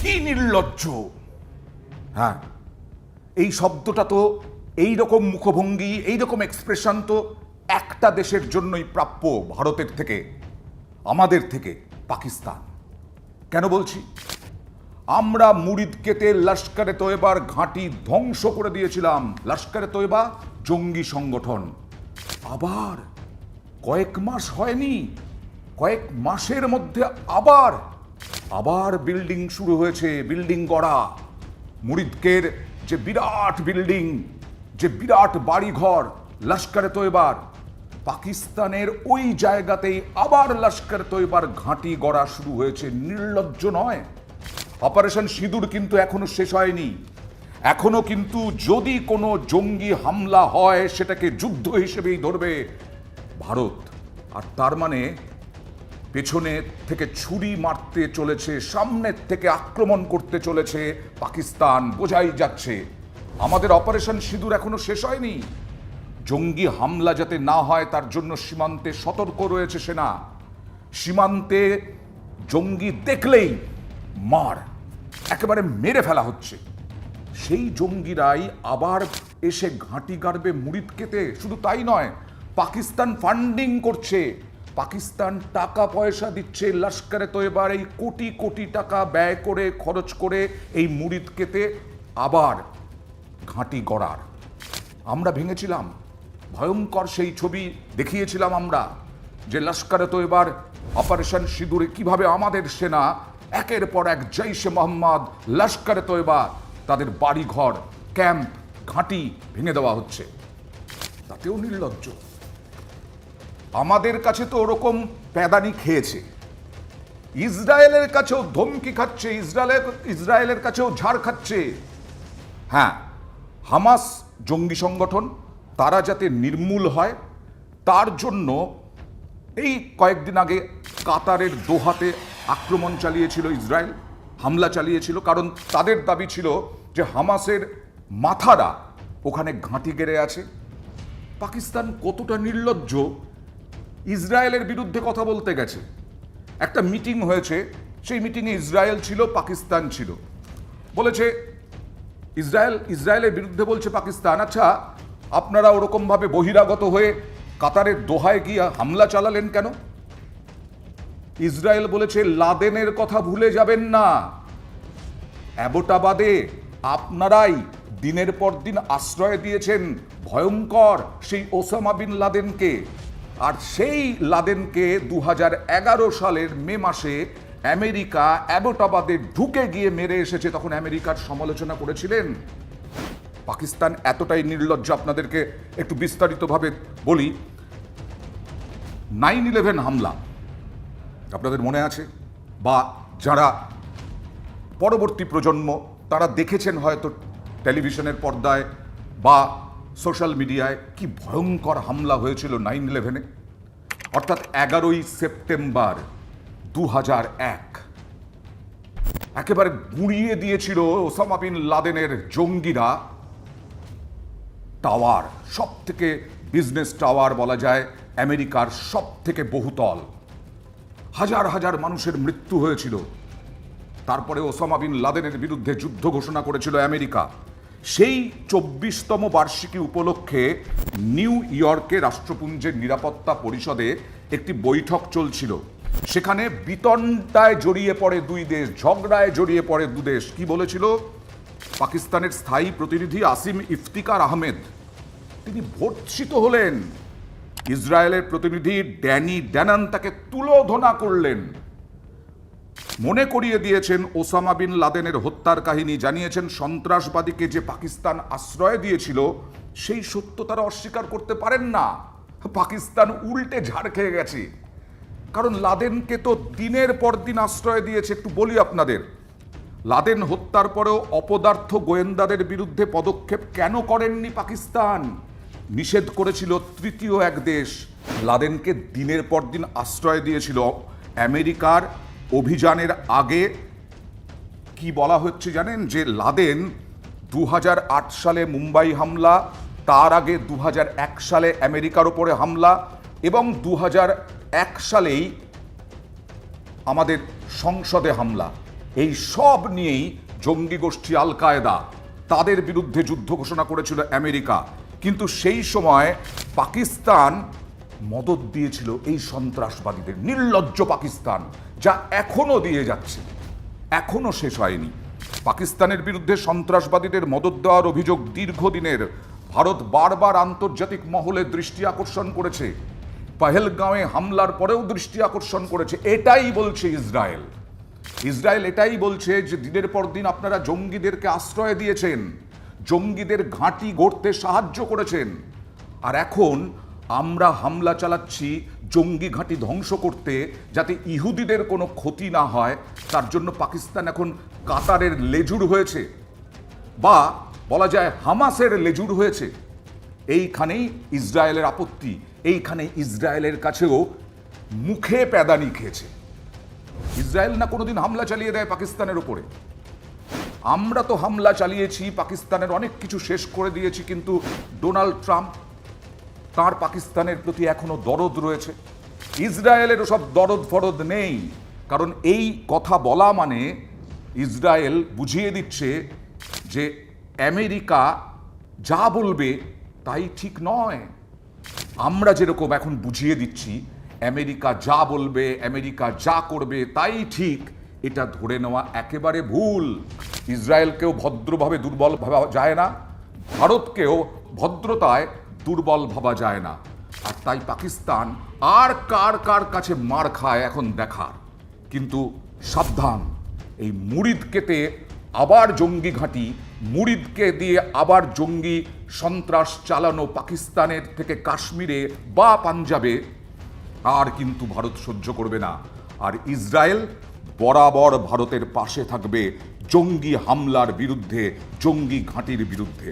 কি নির্লজ্জ। হ্যাঁ এই শব্দটা তো এই রকম মুখভঙ্গি, এই রকম এক্সপ্রেশন তো একটা দেশের জন্যই প্রাপ্য, ভারতের থেকে, আমাদের থেকে, পাকিস্তান। কেন বলছি? আমরা মুরিদ কেটে লস্করে তৈবার ঘাঁটি ধ্বংস করে দিয়েছিলাম। লস্করে তৈবা জঙ্গি সংগঠন। আবার কয়েক মাস হয়নি, কয়েক মাসের মধ্যে আবার আবার বিল্ডিং শুরু হয়েছে বিল্ডিং গড়া মুরিদকের যে বিরাট বিল্ডিং যে বিরাট বাড়িঘর, লস্করে তৈবার। পাকিস্তানের ওই জায়গাতেই আবার লস্কর তৈবার ঘাঁটি গড়া শুরু হয়েছে। নির্লজ্জ নয়। অপারেশন সিঁদুর কিন্তু এখনও শেষ হয়নি। এখনও কিন্তু যদি কোনো জঙ্গি হামলা হয়, সেটাকে যুদ্ধ হিসেবেই ধরবে ভারত। আর তার মানে পেছনে থেকে ছুরি মারতে চলেছে সামনের থেকে আক্রমণ করতে চলেছে, পাকিস্তান বোঝাই যাচ্ছে। আমাদের অপারেশন সিঁদুর এখনও শেষ হয়নি। জঙ্গি হামলা যাতে না হয়, তার জন্য সীমান্তে সতর্ক রয়েছে সেনা। সীমান্তে জঙ্গি দেখলেই মার, একেবারে মেরে ফেলা হচ্ছে। সেই জঙ্গিরাই আবার এসে ঘাঁটি গাড়বে মুরিদকেতে শুধু তাই নয়, পাকিস্তান ফান্ডিং করছে। পাকিস্তান টাকা পয়সা দিচ্ছে লস্করে তো এবার এই কোটি কোটি টাকা ব্যয় করে, খরচ করে এই মুরিদ কেতে আবার ঘাঁটি গড়ার। আমরা ভেঙেছিলাম। ভয়ঙ্কর সেই ছবি দেখিয়েছিলাম আমরা যে লস্করে তো এবার অপারেশন সিঁদুরে কীভাবে আমাদের সেনা, একের পর এক জৈশে মোহাম্মদ লস্করে তো এবার তাদের বাড়িঘর, ক্যাম্প, ঘাঁটি ভেঙে দেওয়া হচ্ছে। তাতেও নির্লজ্জ। আমাদের কাছে তো ওরকম প্যাদানি খেয়েছে। ইসরায়েলের কাছেও ধমকি খাচ্ছে, ইসরায়েলের ইসরায়েলের কাছেও ঝাড় খাচ্ছে। হ্যাঁ হামাস জঙ্গি সংগঠন, তারা যাতে নির্মূল হয়, তার জন্য এই কয়েকদিন আগে কাতারের দোহাতে আক্রমণ চালিয়েছিল ইসরায়েল, হামলা চালিয়েছিল, কারণ তাদের দাবি ছিল যে হামাসের মাথারা ওখানে ঘাঁটি গেড়ে আছে। পাকিস্তান কতটা নির্লজ্জ ইসরায়েলের বিরুদ্ধে কথা বলতে গেছে। একটা মিটিং হয়েছে, সেই মিটিংয়ে ইসরায়েল ছিল, পাকিস্তান ছিল। বলেছে, ইসরায়েল, ইসরায়েলের বিরুদ্ধে বলছে পাকিস্তান। আচ্ছা আপনারা ওরকমভাবে বহিরাগত হয়ে কাতারের দোহায় গিয়ে হামলা চালালেন কেন? ইসরায়েল বলেছে, লাদেনের কথা ভুলে যাবেন না। অ্যাবোটাবাদে আপনারাই দিনের পর দিন আশ্রয় দিয়েছেন ভয়ঙ্কর সেই ওসামা বিন লাদেনকে। আর সেই লাদেনকে দু হাজার এগারো সালের মে মাসে আমেরিকা অ্যাবোটাবাদে ঢুকে গিয়ে মেরে এসেছে, তখন আমেরিকার সমালোচনা করেছিলেন। পাকিস্তান এতটাই নির্লজ্জ, আপনাদেরকে একটু বিস্তারিতভাবে বলি। নাইন ইলেভেন হামলা, আপনাদের মনে আছে? বা যারা পরবর্তী প্রজন্ম, তারা দেখেছেন হয়তো টেলিভিশনের পর্দায় বা সোশ্যাল মিডিয়ায় কি ভয়ঙ্কর হামলা হয়েছিল নাইন ইলেভেনে? অর্থাৎ এগারোই সেপ্টেম্বর দু হাজার এক। একেবারে গুঁড়িয়ে দিয়েছিল ওসামা বিন লাদেনের জঙ্গিরা। টাওয়ার সব থেকে বিজনেস টাওয়ার বলা যায়, আমেরিকার সব থেকে বহুতল। হাজার হাজার মানুষের মৃত্যু হয়েছিল। তারপরে ওসামা বিন লাদেনের বিরুদ্ধে যুদ্ধ ঘোষণা করেছিল আমেরিকা। সেই চব্বিশতম বার্ষিকী উপলক্ষে নিউ ইয়র্কে রাষ্ট্রপুঞ্জের নিরাপত্তা পরিষদে একটি বৈঠক চলছিল। সেখানে বিতণ্ডায় জড়িয়ে পড়ে দুই দেশ, ঝগড়ায় জড়িয়ে পড়ে দু দেশ। কি বলেছিল? পাকিস্তানের স্থায়ী প্রতিনিধি আসিম ইফতিকার আহমেদ। তিনি ভর্ৎসিত হলেন। ইসরায়েলের প্রতিনিধি ড্যানি ড্যানান তাকে তুলোধনা করলেন। মনে করিয়ে দিয়েছেন ওসামা বিন লাদেনের হত্যার কাহিনী, জানিয়েছেন সন্ত্রাসবাদীকে যে পাকিস্তান আশ্রয় দিয়েছিল, সেই সত্য তারা অস্বীকার করতে পারেন না। পাকিস্তান উল্টে ঝাড় খেয়ে গেছে। কারণ লাদেনকে তো দিনের পর দিন আশ্রয় দিয়েছে, একটু বলি আপনাদের। লাদেন হত্যার পরেও অপদার্থ গোয়েন্দাদের বিরুদ্ধে পদক্ষেপ কেন করেননি পাকিস্তান? নিষেধ করেছিল তৃতীয় এক দেশ। লাদেনকে দিনের পর দিন আশ্রয় দিয়েছিল আমেরিকার অভিযানের আগে কি বলা হচ্ছে জানেন? যে লাদেন দু হাজার আট সালে মুম্বাই হামলা, তার আগে দু হাজার এক সালে আমেরিকার ওপরে হামলা এবং দু হাজার এক সালেই আমাদের সংসদে হামলা। এই সব নিয়েই জঙ্গি গোষ্ঠী আল কায়দা তাদের বিরুদ্ধে যুদ্ধ ঘোষণা করেছিল আমেরিকা। কিন্তু সেই সময় পাকিস্তান মদত দিয়েছিল এই সন্ত্রাসবাদীদের, নির্লজ্জ পাকিস্তান। যা এখনও দিয়ে যাচ্ছে, এখনও শেষ হয়নি। পাকিস্তানের বিরুদ্ধে সন্ত্রাসবাদীদের মদত দেওয়ার অভিযোগ দীর্ঘদিনের। ভারত বারবার আন্তর্জাতিক মহলে দৃষ্টি আকর্ষণ করেছে। পহেলগাঁওয়ে হামলার পরেও দৃষ্টি আকর্ষণ করেছে। এটাই বলছে ইসরায়েল। ইসরায়েল এটাই বলছে যে দিনের পর দিন আপনারা জঙ্গিদেরকে আশ্রয় দিয়েছেন। জঙ্গিদের ঘাঁটি গড়তে সাহায্য করেছেন। আর এখন আমরা হামলা চালাচ্ছি, জঙ্গি ঘাঁটি ধ্বংস করতে, যাতে ইহুদিদের কোনো ক্ষতি না হয়। তার জন্য পাকিস্তান এখন কাতারের লেজুর হয়েছে। বা বলা যায় হামাসের লেজুর হয়েছে। এইখানেই ইসরায়েলের আপত্তি, এইখানে ইসরায়েলের কাছেও মুখে প্যাদানি খেয়েছে। ইসরায়েল না কোনোদিন হামলা চালিয়ে দেয় পাকিস্তানের ওপরে আমরা তো হামলা চালিয়েছি, পাকিস্তানের অনেক কিছু শেষ করে দিয়েছি, কিন্তু ডোনাল্ড ট্রাম্প তার পাকিস্তানের প্রতি এখনও দরদ রয়েছে। ইসরায়েলের সব দরদ ফরদ নেই, কারণ এই কথা বলা মানে ইসরায়েল বুঝিয়ে দিচ্ছে যে আমেরিকা যা বলবে তাই ঠিক নয়। আমরা যেরকম এখন বুঝিয়ে দিচ্ছি, আমেরিকা যা বলবে, আমেরিকা যা করবে তাই ঠিক, এটা ধরে নেওয়া একেবারে ভুল। ইসরায়েলকেও ভদ্রভাবে দুর্বল ভাবা যায় না। ভারতকেও ভদ্রতায় দুর্বল ভাবা যায় না। আর তাই পাকিস্তান আর কার কার কাছে মার খায় এখন দেখার। কিন্তু সাবধান, এই মুরিদকেতে আবার জঙ্গি ঘাঁটি, মুরিদকে দিয়ে আবার জঙ্গি সন্ত্রাস চালানো পাকিস্তানের থেকে কাশ্মীরে বা পাঞ্জাবে, আর কিন্তু ভারত সহ্য করবে না। আর ইসরায়েল বরাবর ভারতের পাশে থাকবে জঙ্গি হামলার বিরুদ্ধে, জঙ্গি ঘাঁটির বিরুদ্ধে।